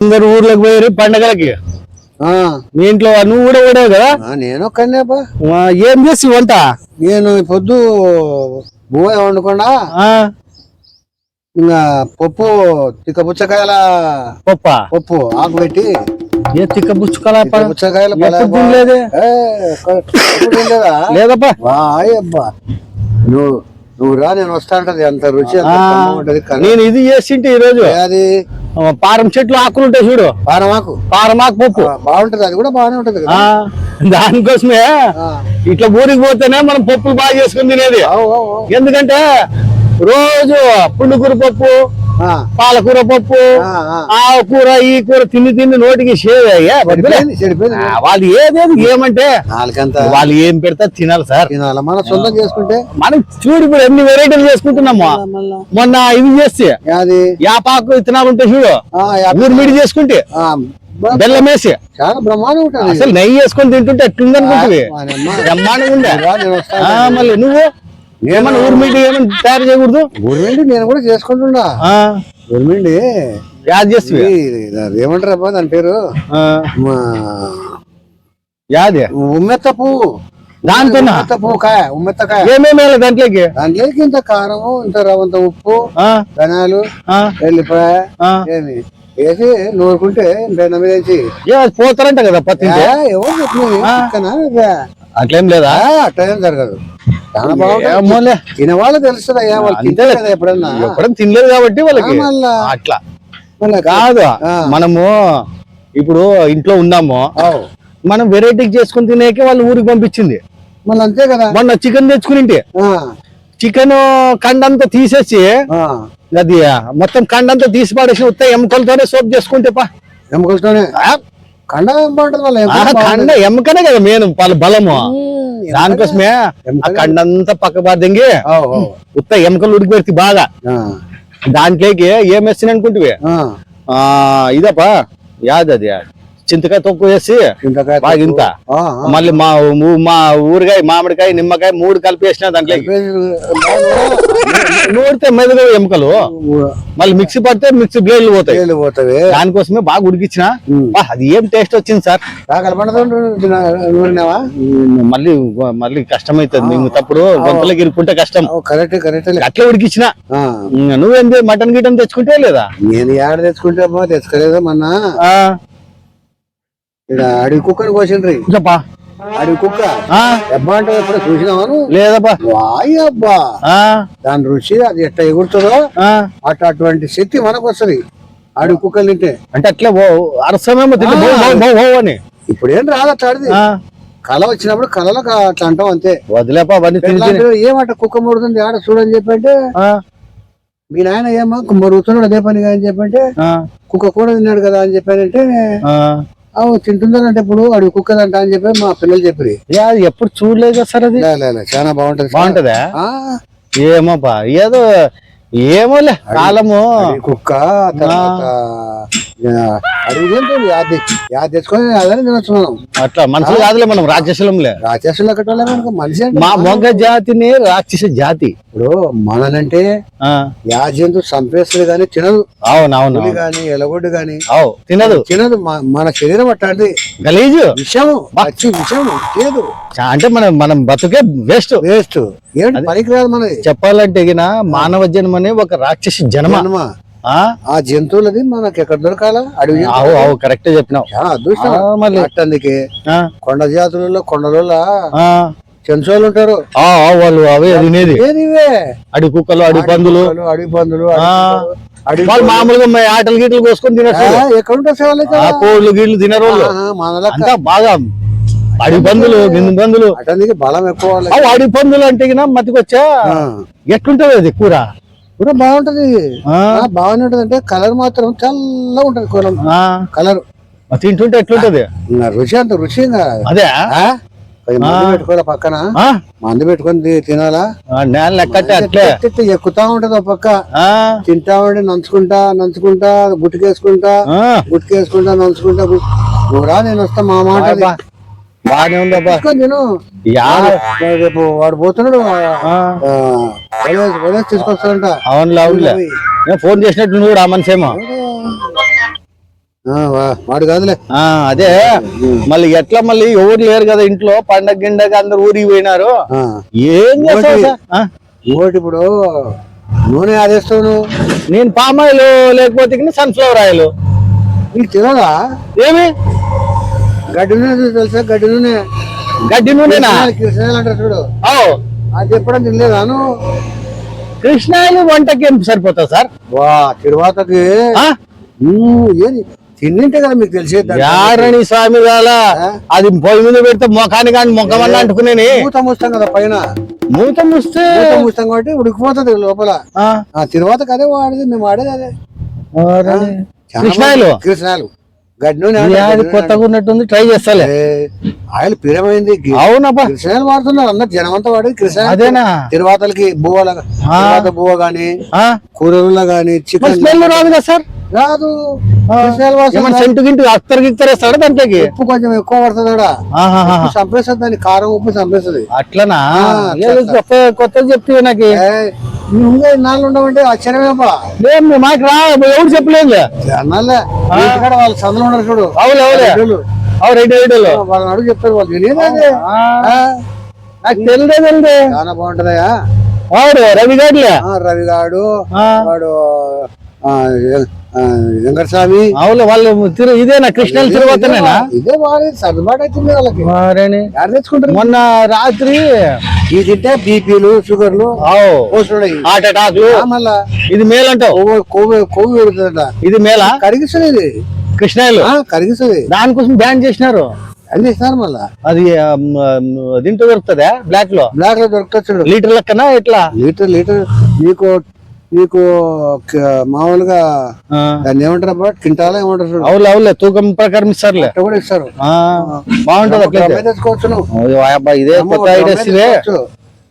అందరు ఊర్లోకి పోయారు పండగలకి. మీ ఇంట్లో నువ్వు కూడా ఓడావు కదా? నేను ఆ, ఏం చేసి వంట? నేను పొద్దు బువ్వ వండకుండా ఇంకా పప్పు తిక్క పుచ్చకాయల పప్ప? పప్పు ఆకు పెట్టి ఏ తిక్క పుచ్చకాయల వాయ్ అబ్బా. నువ్వు నువ్వు రా నేను వస్తా ఉంటది అంత రుచి. నేను ఇది చేసింటి ఈ రోజు అది? పారం చెట్లు ఆకులు ఉంటాయి చూడు. పానమాకు పారమాకు పప్పు. బాగుంటది అది కూడా బాగానే ఉంటది దానికోసమే. ఇట్లా ఊరికి పోతేనే మనం పప్పులు బాగా చేసుకుని తినేది. ఎందుకంటే రోజు పుండుకూర పప్పు పాలకూర పప్పు ఆ, ఆ. ఆ కూర ఈ కూర తిని తిని నోటికి వాళ్ళు ఏదేది ఏమంటే వాళ్ళు ఏం పెడతా తినాలి సార్. తినాల. మన సొంతం చేసుకుంటే? మనం చూడు ఇప్పుడు ఎన్ని వెరైటీలు చేసుకుంటున్నాము. మొన్న ఇది చేస్తే యాపాకు విత్తనాలు ఉంటాయి చూడు. ఊరు మిడి చేసుకుంటే బెల్లం వేసి. చాలా బ్రహ్మాండం ఉంటది. అసలు నెయ్యి వేసుకొని తింటుంటే ఎట్లుంది అనుకుంటుంది వానమ్మ. బ్రహ్మాండంగా ఉండే. మళ్ళీ నువ్వు? ఏమన్నా ఊరు మీటి ఏమన్నా తయారు చేయకూడదు? గురిమిండి నేను కూడా చేసుకుంటున్నా. గురిమిండి యాద్ చేస్తే ఏమంటారు అబ్బా దాని పేరు? యాదే ఉమ్మెత్త పువ్వు ఉమ్మెత్త పువ్వు. కాయ ఉమ్మెత్త కాయ ఏమేమి దాంట్లోకి? దాంట్లోకి ఇంత కారము ఇంత రవంత ఉప్పు ధనాలు ఎల్లిపాయ. ఏమి? వేసి నూరుకుంటే అది పోతారంట కదా పత్తి ఎవరు చెప్పినది. అట్లేం లేదా? అట్లా జరగదు. తెలుస్తుంది అయ్యా వాళ్ళు కదా ఎప్పుడన్నా. ఎప్పుడైనా తినలేదు కాబట్టి వాళ్ళకి. అట్లా. కాదు. మనము ఇప్పుడు ఇంట్లో ఉన్నాము. మనం వెరైటీకి చేసుకుని తినేకి వాళ్ళు ఊరికి పంపించింది. మళ్ళీ అంతే కదా. మొన్న చికెన్ తెచ్చుకుని ఆ, చికెన్ కండంతా తీసేసి ఆ. అది మొత్తం కండంతా తీసి పడేసి ఉత్త ఎముకలతోనే సోప్ చేసుకుంటే పా. ఎముకలతోనే. కండ కండ ఎముకనే కదా మెయిన్ వాళ్ళ బలము. దానికోసమే ఆ. కండంతా పక్క అవు. ఉత్త ఎముకలు ఉడికి పెడితే బాగా దాంట్లోకి ఏం వేస్తాను అనుకుంటువి ఇదప్పా యాద్ అది చింతకాయ తొక్కు వేసి చింతకాయ బాగా. ఇంత. మళ్ళీ మా మా ఊరగాయ మామిడికాయ నిమ్మకాయ మూడు కలిపి వేసిన దాంట్లోకి నూడితే మెదగా ఎముకలు. మళ్ళీ మిక్సీ పడితే మిక్సీ బ్లేడ్లు పోతాయి. పోతావి. దానికోసమే బాగా. బా, అది ఏం టేస్ట్ వచ్చింది సార్? మళ్ళీ మళ్ళీ కష్టం అవుతుంది తప్పుడు గొంతులోకి ఇరుక్కుంటే కష్టం. కరెక్ట్ కరెక్ట్ అట్లా ఉడికించిన. నువ్వేంది మటన్ గిటన్ తెచ్చుకుంటే లేదా? నేను ఏడ తెచ్చుకుంటే తెచ్చుకోలేదు మొన్న ఇక్కడ అడవి కుక్కని కోసిండ్రి. చెప్పా అడవి కుక్క. ఆ, ఎబ్బా అంటే ఎప్పుడు చూసినావాను? లేదప్పా. వాయ్ అబ్బా. ఆ, దాని రుచి అది ఎట్లా ఎగురుతుందో. అటు అటువంటి శక్తి మనకు వస్తది అడవి కుక్కలు తింటే. అంటే అట్లే అరసమేమో అని. ఇప్పుడు ఏం రాదు కళ వచ్చినప్పుడు కళలో అట్లా అంటాం అంతే. వదిలేపా ఏమంట కుక్క ముడుతుంది ఆడ చూడని చెప్పంటే? మీ నాయన ఏమో మరుగుతున్నాడు అదే పనిగా అని చెప్పంటే కుక్క కూడా తిన్నాడు కదా అని చెప్పానంటే. అవు తింటుందంటే ఇప్పుడు అడిగి కుక్కదంట అని చెప్పి మా పిల్లలు చెప్పి అది ఎప్పుడు చూడలేదు కదా సార్ అది? చాలా బాగుంటది బాగుంటదా? ఆ, ఏమోపా ఏదో ఏమోలే కాలము. కుక్క తర్వాత అడిగి యాది యాది తెచ్చుకొని అదని తినొచ్చున్నాం అట్లా మనుషులు కాదులే మనం రాక్షసులంలే. రాక్షసులు మనకు మనిషి అంటే మా మొగ్గ జాతిని రాక్షస జాతి. ఇప్పుడు మననంటే ఆ, యా జంతు చంపేస్తుంది కానీ తినదు. అవునవును గాని ఎలగొడ్డు గాని అవు తినదు. తినదు. మన శరీరం అట్లాంటిది. గలీజు. విషము పచ్చి విషము లేదు అంటే మనం మనం బతుకే వేస్ట్. వేస్ట్. ఏంటి పనికిరాదు మనది. చెప్పాలంటే మానవ జన్మని ఒక రాక్షసి జన్మ. జన్మ. ఆ, ఆ జంతువులది మనకి ఎక్కడ దొరకాల? అడవి జంతువు. అవు కరెక్ట్ చెప్పినావు. అదృష్టం. మళ్ళీ. అట్టందుకే. కొండ జాతులలో కొండలలో చెంచోళ్ళు ఉంటారు? వాళ్ళు అవే తినేది. అడవి కుక్కలు అడవి పందులు. అడవి పందులు వాళ్ళు మామూలుగా మ- ఆటలు గీటలు కోసుకొని తినట్టు ఎక్కడ ఉంటారు కోళ్ళు గీళ్ళు అంతా బాగా అడవి పందులు గిందు పందులు. బలం ఎక్కువ అడవి పందులు అంటే మతికొచ్చా. ఎట్లుంటది అది కూర? కూడా బాగుంటది. బాగానే ఉంటది అంటే కలర్ మాత్రం చల్లగా ఉంటది ఆ, కలర్. తింటుంటే ఎట్లుంటది? రుచి అంత రుచి. అదే? పెట్టుకోవాలా పక్కన? మందు పెట్టుకొని తినాలా? లెక్కట్టే అట్లే. ఎక్కుతా ఉంటది ఒక పక్క. ఆ, తింటా ఉండి నంచుకుంటా నంచుకుంటా గుట్టుకేసుకుంటా గుట్టుకేసుకుంటా నంచుకుంటా. రా నేను వస్తా మా మాట బాగానే ఉందబ్బా వాడు రేపు వాడు పోతున్నాడు. తీసుకొస్తాడంట. అవునులే అవునులే నేను ఫోన్ చేసినట్టు నువ్వు కూడా వా- వాడు కాదులే. ఆ అదే. మళ్ళీ ఎట్లా మళ్ళీ ఎవరు లేరు కదా ఇంట్లో? పండగ గిండగ అందరు ఊరికి పోయినారు. ఏం ఇంకోటి- ఇప్పుడు నూనె ఆదేస్తావు నేను పామాయిల్ లేకపోతే సన్ఫ్లవర్ ఆయిల్. నీకు తెలియదా ఏమి? గడ్డి నూనె చూసి తెలుసా? గడ్డి నూనె. గడ్డి నూనెనా? కిరసనాయలు అంటారు చూడు. అది ఎప్పుడైనా తినలేదా నువ్వు? కృష్ణాయిల్ వంటకి ఏం సరిపోతుంది సార్? వా తిరువాతకి. ఏది? తిన్నింటే కదా మీకు తెలిసేది యారణి స్వామి గాల ఆ? అది పొయ్యి మీద పెడితే మొఖాన్ని కానీ మొక్కమన్నా అంటుకునేని. మూత మూస్తాం కదా పైన. మూత ముస్తే మూత మూస్తాం కాబట్టి ఉడికిపోతుంది లోపల. ఆ, తిరువాతకి అదే వాడేది మేము వాడేది అదే. కృష్ణాయిలు. కృష్ణాయిలు. గడ్డి కొత్తగా ఉన్నట్టుంది ట్రై చేస్తాలే. ఆయిల్ పిరమైంది గి- అవునబ్బా. కృష్ణాయిలు వాడుతున్నారు అందరు జనం అంతా వాడేది కృష్ణాయిలు. అదేనా? తిరువాతలకి బువ్వల తిరువాత బువ్వ గాని ఆ? కూరల్లో గాని చికెన్ స్మెల్ రాదు కదా సార్? రాదు. సెంటు గింటు అత్తరు గిత్తరు వేస్తాడా దాంట్లోకి ఉప్పు కొంచెం ఎక్కువ పడుతుంది చంపేస్తుంది కారం ఉప్పు చంపేస్తుంది అట్లనా? కొత్త కొత్తది చెప్తే నాకు. ఏయ్, నువ్వు ఇంకా ఇన్నాళ్ళు ఉండవంటే ఆశ్చర్యమేపా ఏం మాకు రా ఎవరు చెప్పలేదు అన్నాలే వాళ్ళు సందులో ఉన్నారు చూడు. అవులే అవులే రెడ్డిలు. అవు వాళ్ళని అడుగు చెప్తారు వాళ్ళు నాకు తెలియదే తెలియదే. చాలా వాడు రవి రవి గాడు వాడు వెంకటస్వామి. అవులే వాళ్ళు తిరు ఇదేనా కృష్ణలు తిరుగుతున్నానా ఇదే వాడి సర్దుబాటు అవుతుంది వాళ్ళకి. ఎవరు తెచ్చుకుంటారు? మొన్న రాత్రి ఇది తింటే బీపీలు షుగర్లు హార్ట్ అటాక్లు. మళ్ళా. ఇది మేలంటావు? కొవ్వు కొవ్వు కొవ్వు పెడుతుందట ఇది మేలా? కరిగిస్తుంది ఇది కృష్ణాయిలు కరిగిస్తుంది దానికోసం బ్యాన్ చేసినారు. అన్ని ఇస్తారు మళ్ళా? అది దీంట్లో దొరుకుతుందా? బ్లాక్లో? బ్లాక్లో దొరుకుతుంది లీటర్ లెక్కనా ఎట్లా? Litre litre. నీకు నీకు మామూలుగా దాన్ని ఏమంటారు అబ్బా? కింటాలా ఏమంటారు చూడు. అవులే అవులే తూకం ప్రకారం ఇస్తారులే. కూడా ఇస్తారు. బాగుంటది ఇదే కొత్త ఐడియాస్ ఇవే.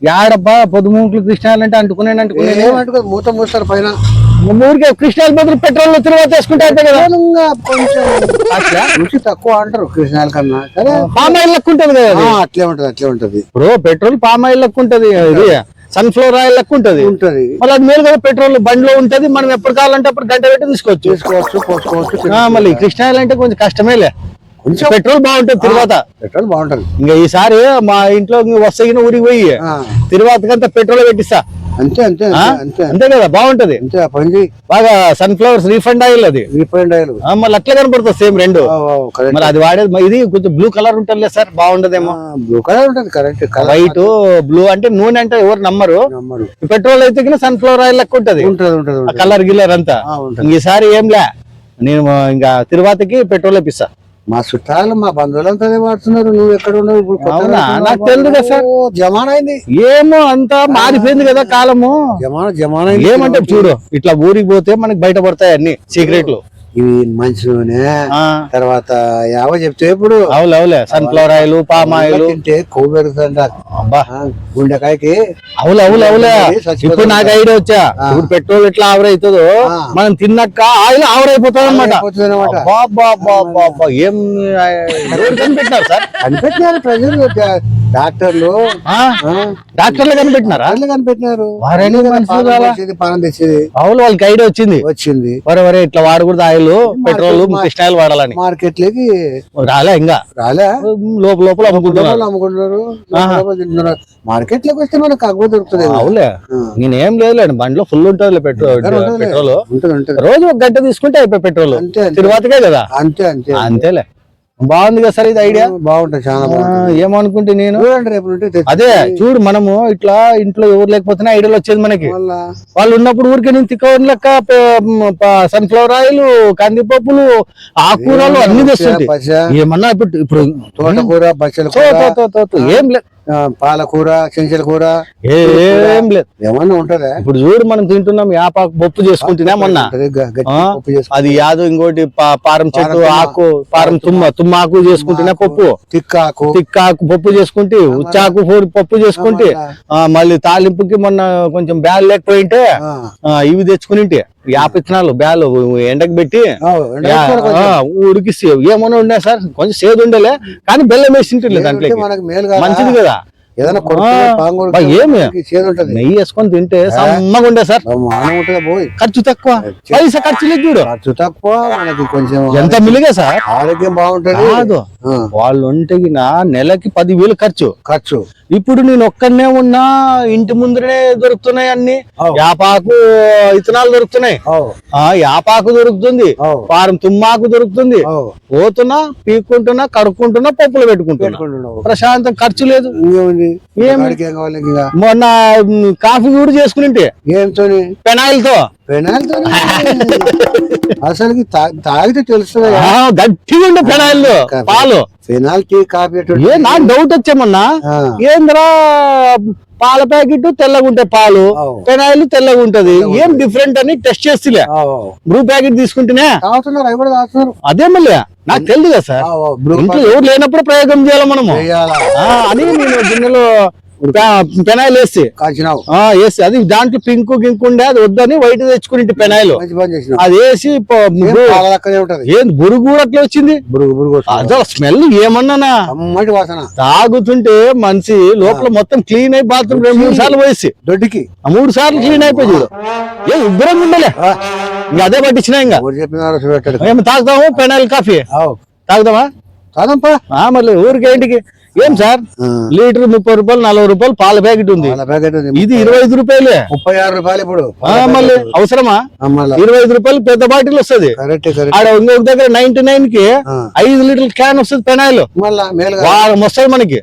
యాడబ్బా పొద్దుమూకులు కృష్ణాలు అంటే అంటుకునేది ఏమంటుకో మూత మూస్తారు పైన. ఊరికే కృష్ణాల బదులు పెట్రోల్ తిరువాత వేసుకుంటే కదా. రుచి తక్కువ అంటారు కృష్ణాల కన్నా. సరే? పామ్ ఆయిల్ లెక్క ఉంటది కదా అట్లే ఉంటది అట్లే ఉంటది. ఇప్పుడు పెట్రోల్ పామ్ ఆయిల్ లెక్క ఉంటది ఇది. సన్ఫ్లవర్ ఆయిల్ లెక్క ఉంటది. ఉంటది. మళ్ళీ అది మేలు కదా పెట్రోల్ బండిలో ఉంటది మనం ఎప్పుడు కావాలంటే అప్పుడు గంట పెట్టి తీసుకోవచ్చు. తీసుకోవచ్చు పోసుకోవచ్చు మళ్ళీ కృష్ణ ఆయిల్ అంటే కొంచెం కష్టమేలే కొంచెం పెట్రోల్ బాగుంటది తిరువాత. పెట్రోల్ బాగుంటది. ఇంకా ఈసారి మా ఇంట్లో వస్తాయిన ఊరికి పోయి. తిరువాతకంతా పెట్రోల్ పెట్టిస్తా. అంతే అంతే ఆ? అంతే అంతే. అంతే కదా బాగుంటది. అంతే పని బాగా సన్ఫ్లవర్స్ రీఫండ్ ఆయిల్ అది. రీఫైండ్ ఆయిల్ మళ్ళీ అట్లా కనపడుతుంది సేమ్ రెండు. మరి అది వాడేది ఇది కొంచెం బ్లూ కలర్ ఉంటుంది సార్ బాగుండదేమో. బ్లూ కలర్ ఉంటది కరెక్ట్ వైట్ బ్లూ అంటే నూనె అంటే ఎవరు నమ్మరు. పెట్రోల్ అయితే సన్ఫ్లవర్ ఆయిల్ లెక్క ఉంటది. ఉంటది కలర్ గిల్లర్ అంతా. ఈసారి ఏం లే. నేను ఇంకా తిరువాతకి పెట్రోల్ ఇప్పిస్తా. మా చుట్టాలు మా బంధువులంతా వాడుతున్నారు. నువ్వు ఎక్కడ ఉన్నావు? ఇప్పుడు. నాకు తెలియదు కదా సార్. ఓ, జమానా అయింది ఏమో అంతా మారిపోయింది కదా కాలము. జమానా జమానా ఏమంటే చూడు ఇట్లా ఊరికి పోతే మనకి బయట పడతాయి అన్ని సీక్రెట్లు. ఇవి మంచి నూనె తర్వాత యావ చెప్తే ఇప్పుడు అవులే అవులే. Sunflower oil palm oil. తింటే కొవ్వు ఆ, గుండెకాయకి అవులే అవులే అవులే. ఇప్పుడు నాకు ఐడియా వచ్చా? ఇప్పుడు పెట్రోల్ ఎట్లా ఆవరైతుందో ఆ. మనం తిన్నాక ఆయిల్ ఆవరైపోతుంది అనమాట అయిపోతుందన్నమాట. ఏం కనిపెట్టినారు సార్? కనిపెట్టినారు ప్రజలు. డాక్టర్లు డాక్టర్లు కనిపెట్టినారా? కనిపెట్టినారు. పానం? తెచ్చేది అవును వాళ్ళకి ఐడియా వచ్చింది. వచ్చింది. వరే వరే ఇట్లా వాడకూడదు ఆయిల్ పెట్రోల్ కృష్ణ ఆయిల్ వాడాలని. మార్కెట్లోకి రాలే ఇంకా. రాలే. లోపల లోపల అమ్ముకుంటున్నారు. అమ్ముకుంటున్నారు. మార్కెట్లోకి వస్తే మనకు అగ్గు దొరుకుతుంది అవులే. నేనేం లేదులే బండిలో ఫుల్ ఉంటుంది పెట్రోల్. పెట్రోల్ రోజు ఒక గంట తీసుకుంటే అయిపోయి పెట్రోల్. తిరువాతకే కదా. అంతే అంతే. అంతేలే. బాగుంది కదా సార్ ఇది ఐడియా? బాగుంటుంది చాలా ఏమనుకుంటే నేను? అదే చూడు మనము ఇట్లా ఇంట్లో ఎవరు లేకపోతే ఐడియాలు వచ్చేది మనకి. వాళ్ళు ఉన్నప్పుడు ఊరికే నేను తిక్కవని లెక్క సన్ఫ్లవర్ ఆయిల్ కందిపప్పులు ఆకుకూరలు అన్ని పచ్చ ఏమన్నా ఇప్పుడు ఇప్పుడు తోటకూర ఏం లేదు పాలకూర చెంచల కూర ఏం లేదు. ఏమన్నా ఉంటదా. ఇప్పుడు చూడు మనం తింటున్నాం యాపాకు పప్పు చేసుకుంటున్నా మొన్న. అది యాదో ఇంకోటి పారం చెట్టు. ఆకు పారం తుమ్మ తుమ్మ. ఆకు చేసుకుంటున్నా పప్పు. తిక్కాకు. తిక్కాకు పప్పు చేసుకుంటే ఉచ్చాకు పప్పు చేసుకుంటే ఆ, మళ్ళీ. తాలింపుకి మొన్న కొంచెం బ్యాల్ లేకపోయింటే ఇవి తెచ్చుకుని యాపిత్తనాలు బ్యాలు ఎండకు పెట్టి ఉడికిస్తే ఏమన్నా ఉన్నాయి సార్? కొంచెం సేదు ఉండలే కానీ బెల్లం వేసి తింటుంది కదా. మంచిది కదా. నెయ్యి వేసుకొని తింటే సమ్మగా ఉండే సార్. ఖర్చు తక్కువ. పైసా ఖర్చు లేదు చూడు. ఖర్చు తక్కువ మనకి కొంచెం ఎంత మిలిగే సార్? ఆరోగ్యం బాగుంటది. కాదు. వాళ్ళు ఒంటికిన నెలకి పదివేలు ఖర్చు. ఖర్చు. ఇప్పుడు నేను ఒక్కనే ఉన్నా ఇంటి ముందరనే దొరుకుతున్నాయి అన్ని. యాపాకు ఇత్తనాలు దొరుకుతున్నాయి. యాపాకు దొరుకుతుంది. వారం తుమ్మాకు దొరుకుతుంది. పోతున్నా పీక్కుంటున్నా కడుక్కుంటున్నా పప్పులు పెట్టుకుంటున్నా. ప్రశాంతం ఖర్చు లేదు. ఏం మొన్న కాఫీ కూడా చేసుకుని ఏంతోని? పెనాయిల్తో తా- తాగితే తెలుస్తుంది? గట్టిగా ఉండే పెనాయిల్ పాలు. ఫెనాల్ టీ కాఫీ ఏ నాకు డౌట్ వచ్చేమన్నా ఆ, ఏంద్రా పాల ప్యాకెట్ తెల్లగా ఉంటాయి పాలు. పెనాయిల్ తెల్లగా ఉంటది. ఏం డిఫరెంట్ అని టెస్ట్ చేస్తులే. బ్రూ ప్యాకెట్ తీసుకుంటేనే. అదే మళ్ళీ. నాకు తెలియదు కదా సార్. ఇంట్లో ఎవరు లేనప్పుడు ప్రయోగం చేయాలి మనము? చేయాలా? ఆ, అని నేను గిన్నెలో పెనాయిల్ వేసి. కాల్చినావు. వేసి. అది దాంట్లో పింకు గింకు ఉండే అది వద్దని వైట్ తెచ్చుకుని పెనాయిల్. అది వేసి ఏం బురుగు. కూడా అట్లా వచ్చింది. అదో స్మెల్ ఏమన్నానా? తాగుతుంటే మనిషి లోపల మొత్తం క్లీన్ అయి బాత్రూమ్ రెండు మూడు సార్లు పోయేసి. దొడ్డికి. ఆ మూడు సార్లు క్లీన్ అయిపోయి చూడు. ఏ ఉగ్రంగా ఉండలే. ఇంకా అదే పట్టించిన ఇంకా. మేము తాగుతాము పెనాయిల్ కాఫీ. అవు తాగుదామా? కాదంపా ఆ మళ్ళీ ఊరికి ఏంటికి ఏం సార్? లీటర్ ముప్పై రూపాయలు నలభై రూపాయలు పాల ప్యాకెట్ ఉంది. ఇది ఇరవై ఐదు రూపాయలే. ముప్పై ఆరు రూపాయలు ఇప్పుడు. మళ్ళీ అవసరమా? ఇరవై ఐదు రూపాయలు పెద్ద బాటిల్ వస్తది. ఆడ ఇంకొక దగ్గర నైన్టీ నైన్కి. ఐదు లీటర్ క్యాన్ వస్తుంది పెనాయిల్. వారం వస్తుంది మనకి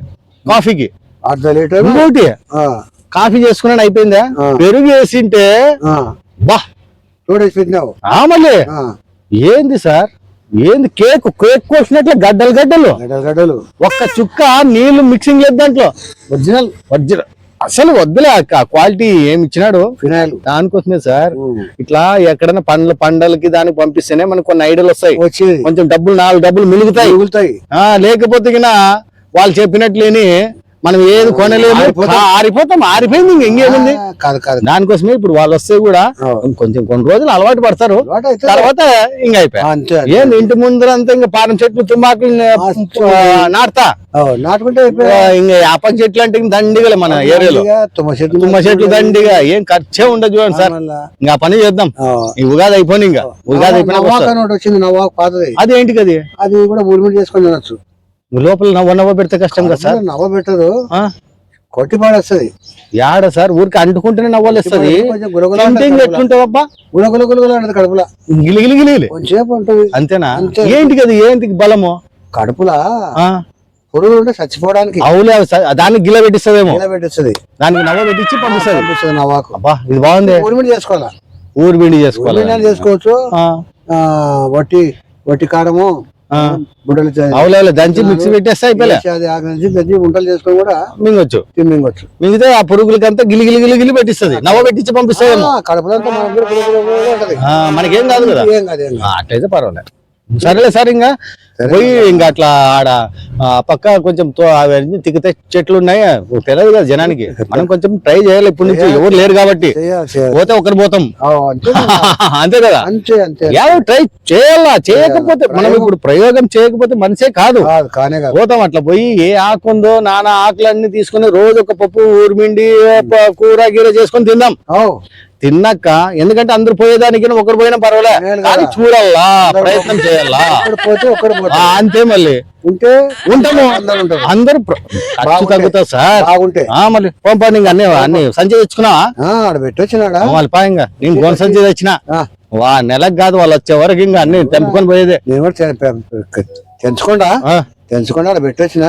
కాఫీకి. అర్ధ లీటర్? ఇంకోటి కాఫీ చేసుకున్నాను అయిపోయిందా. పెరుగు వేసింటే బా. టూ డేస్ మళ్ళీ. ఏంది సార్? ఏంది కేక్? కేక్ కోసినట్లు గడ్డలు గడ్డలు. గడ్డలు గడ్డలు. ఒక్క చుక్క నీళ్ళు మిక్సింగ్ లేదు దాంట్లో. ఒరిజినల్ వజ్ర అసలు వద్దులే ఆ క్వాలిటీ ఏమి ఇచ్చినాడు? ఫినాయిల్. దానికోసమే సార్. ఇట్లా ఎక్కడైనా పండ్ల పండలకి దానికి పంపిస్తేనే మనకు కొన్ని ఐడియాలు వస్తాయి. కొంచెం డబ్బులు నాలుగు డబ్బులు మిగులుతాయి. మిగులుతాయి. లేకపోతే వాళ్ళు చెప్పినట్లేని మనం ఏది కొనలేము. ఆరిపోతాం. ఆరిపోయింది ఇంక ఇంకేముంది? కాదు కాదు. దానికోసమే ఇప్పుడు వాళ్ళు వస్తే కూడా. కొంచెం కొన్ని రోజులు అలవాటు పడతారు. తర్వాత ఇంక అయిపోయా. ఏంది ఇంటి ముందర అంతా ఇంకా పారం చెట్లు తుమ్మాకులు. నాటుతా? నాటుకుంటే. ఇంకా యాప చెట్లు అంటే ఇంక దండిగలే మన ఏరియాలో. తుమ్మ చెట్లు తుమ్మ చెట్లు దండిగా ఏం ఖర్చే ఉండదు చూడండి సార్. ఇంకా పని చేద్దాం. ఉగాది అయిపోయి ఇంకా. ఉగాది అయిపోయినా పాతది. అది ఏంటి అది అది కూడా ఉరిమిడి చేసుకొని తినొచ్చు. లోపల నవ్వ పెడితే కష్టం కదా సార్? నవ్వ పెట్టదు? కొట్టి పాడేస్తుంది. యాడ సార్? ఊరికి అంటుకుంటేనే నవ్వలేస్తుంది. ఎట్లుంటావబ్బా గులగుల గులగుల కడుపులా. కొంచెంసేపు ఉంటుంది. అంతేనా? అంతే. ఏంటి అది? ఏంటి బలము? కడుపులా? ఆ? పురుగులు ఉంటే చచ్చిపోవడానికి. అవులే దానికి గిల పెట్టిస్తుందేమో. ఇలా పెట్టిస్తుంది. దానికి నవ్వ పెట్టించి పంపిస్తుంది. పంపిస్తుంది నవ్వాకు. అబ్బా ఇది బాగుంది. ఉరిమిడి చేసుకోవాలా? ఊరు బిండి చేసుకోవాలి? చేసుకోవచ్చు. వట్టి వట్టి కారము. బుడ్డలు దంచి మిక్సీ పెట్టేస్తే నుంచి చేసుకొని కూడా మింగొచ్చు. మిగతా ఆ పురుగులకంతా గిలి గిలి గిలి గిలి పెట్టిస్తుంది. నవ్వ పెట్టించి కడుపులంతా మనకు కాదు కదా. అట్లయితే పర్వాలేదు సరేలే సార్ ఇంకా పోయి ఇంకా అట్లా ఆడ పక్క కొంచెం అవన్నీ తిక్కితే చెట్లు ఉన్నాయి తెలియదు కదా జనానికి. మనం కొంచెం ట్రై చేయాలి ఇప్పటి నుంచి. ఎవరు లేరు కాబట్టి. పోతే ఒకరు పోతాం. అంతే కదా. ఎవరు ట్రై చేయాలా? చేయకపోతే మనం ఇప్పుడు ప్రయోగం చేయకపోతే మనిషే కాదు. పోతాం అట్లా పోయి ఏ ఆకు ఉందో నానా ఆకులన్నీ తీసుకుని రోజు ఒక పప్పు ఊరిమిండి కూర గీర చేసుకొని తిందాం తిన్నాక ఎందుకంటే అందరు పోయేదానికి ఒకరు పోయినా పర్వాలే. కానీ. చూడాలా ప్రయత్నం చేయాలా? అంతే మళ్ళీ. ఉంటే ఉంటాము. అందరూ ఖర్చు బాగుంటే. తగ్గుతుంది సార్. బాగుంటే. ఆ మళ్ళీ. పంపండి ఇంకా అన్ని అన్ని సంచి తెచ్చుకున్నావా? పెట్టొచ్చినాడా మళ్ళీ పాయంగా నేను గొన సంచి తెచ్చిన. ఆ, వా నెలకు కాదు వాళ్ళు వచ్చే వరకు ఇంకా అన్ని తెంపుకొని పోయేదే. నేను కూడా తెంచకుండా తెంచకుండా పెట్టొచ్చిన